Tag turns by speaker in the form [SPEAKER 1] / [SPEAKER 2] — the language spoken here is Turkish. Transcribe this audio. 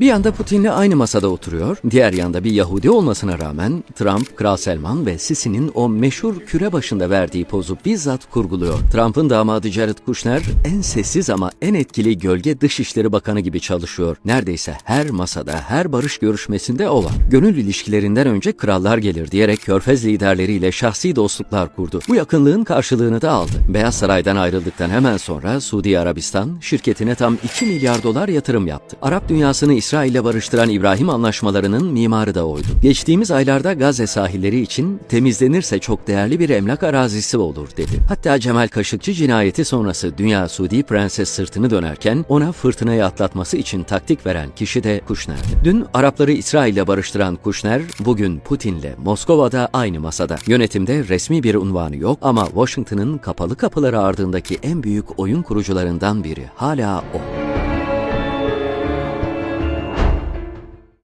[SPEAKER 1] Bir yanda Putin'le aynı masada oturuyor, diğer yanda bir Yahudi olmasına rağmen Trump, Kral Selman ve Sisi'nin o meşhur küre başında verdiği pozu bizzat kurguluyor. Trump'ın damadı Jared Kushner en sessiz ama en etkili gölge Dışişleri Bakanı gibi çalışıyor. Neredeyse her masada, her barış görüşmesinde o var. Gönül ilişkilerinden önce krallar gelir diyerek Körfez liderleriyle şahsi dostluklar kurdu. Bu yakınlığın karşılığını da aldı. Beyaz Saray'dan ayrıldıktan hemen sonra Suudi Arabistan şirketine tam 2 milyar dolar yatırım yaptı. Arap dünyasını İsrail'le barıştıran İbrahim anlaşmalarının mimarı da oydu. Geçtiğimiz aylarda Gazze sahilleri için temizlenirse çok değerli bir emlak arazisi olur dedi. Hatta Cemal Kaşıkçı cinayeti sonrası Dünya Suudi Prenses sırtını dönerken ona fırtınayı atlatması için taktik veren kişi de Kuşner'di. Dün Arapları İsrail'le barıştıran Kuşner bugün Putin'le Moskova'da aynı masada. Yönetimde resmi bir unvanı yok ama Washington'ın kapalı kapıları ardındaki en büyük oyun kurucularından biri hala o.